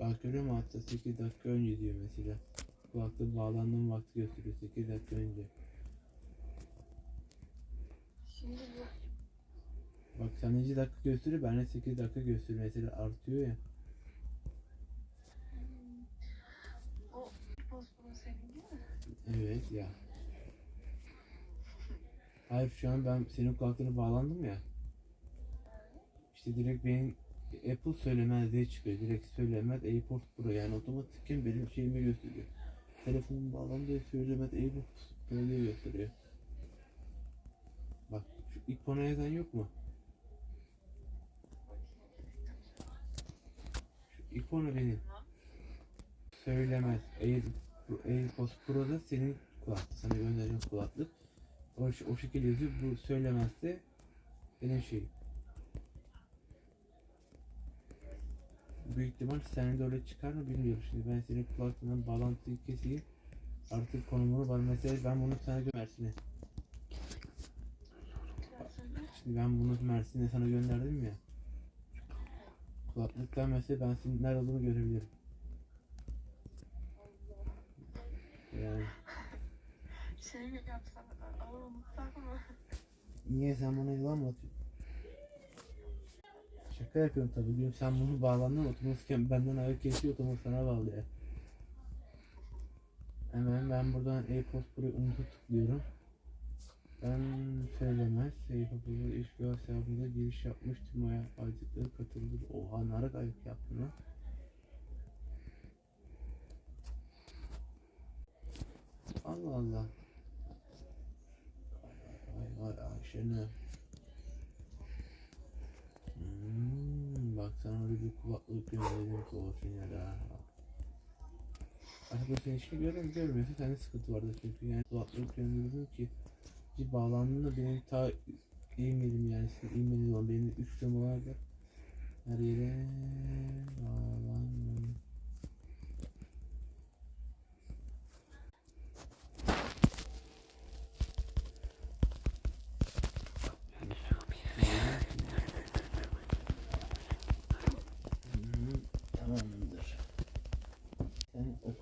Bak görüyor musun hatta 8 dakika önce diyor mesela. Kulaklığı bağlandığım vakti gösteriyor 8 dakika önce. Şimdi bu. Bak sen 2 dakika gösteriyor ben de 8 dakika gösteriyor mesela artıyor ya. Hmm. O postunu senin değil mi? Evet ya. Hayır şu an ben senin kulaklığına bağlandım ya. İşte direkt benim Apple söylemez diye çıkıyor. Direkt söylemez AirPods Pro yani otomatikken benim şeyimi gösteriyor. Telefonum bağlandı söylemez AirPods Pro diye gösteriyor. Bak şu ikona yazan yok mu? Şu ikonu benim. Söylemez. Air, AirPods Pro da senin kulaklık. Sana gönderdiğim kulaklık. O, o şekilde yazıyor. Bu söylemezse benim şeyim. Büyük ihtimal senin de öyle çıkar mı bilmiyorum. Şimdi ben senin kulaklığından bağlantıyı keseyim. Artık konumunu var. Mesela ben bunu sana Mersin'e. Şimdi ben bunu Mersin'e sana gönderdim ya. Kulaklıktan mesela ben senin nerede olduğunu görebilirim. Yani Şey mi yapsam? Ama niye sen bana yalan mı atıyorsun? Şaka yapıyorum tabii. Diyorum sen bunu bağlandın otomatikten benden ayak kesiyor otomatik sana bağlı ya. Hemen ben buradan AirPods Pro'yu unutup tıklıyorum. Ben söylemez. Seyfapı'da iş hesabında giriş yapmıştım. Aya aylıkları katıldı. Oha narak ayık yaptın lan. Allah Allah. Ay ay ay Ayşen'e. Hmm, bak sana öyle bir kulaklık gönderdim ki olsun ya da. Artık sen işte görüyorum görmüyorsun sende sıkıntı vardı çünkü yani kulaklık gönderdim ki bir bağlandığında benim ta e-mailim yani sizin e-mailiniz olan benim 3 numaralarda her yere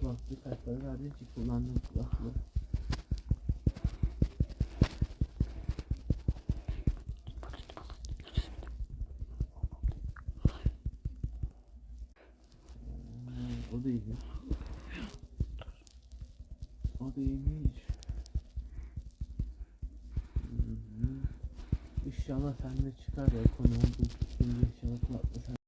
Sen kaç para verdin ki kullandığın kulaklığı? Hmm, O da iyiymiş. O da iyiymiş. İnşallah sende çıkar ya konu oldu. Şimdi inşallah kulaklığı sen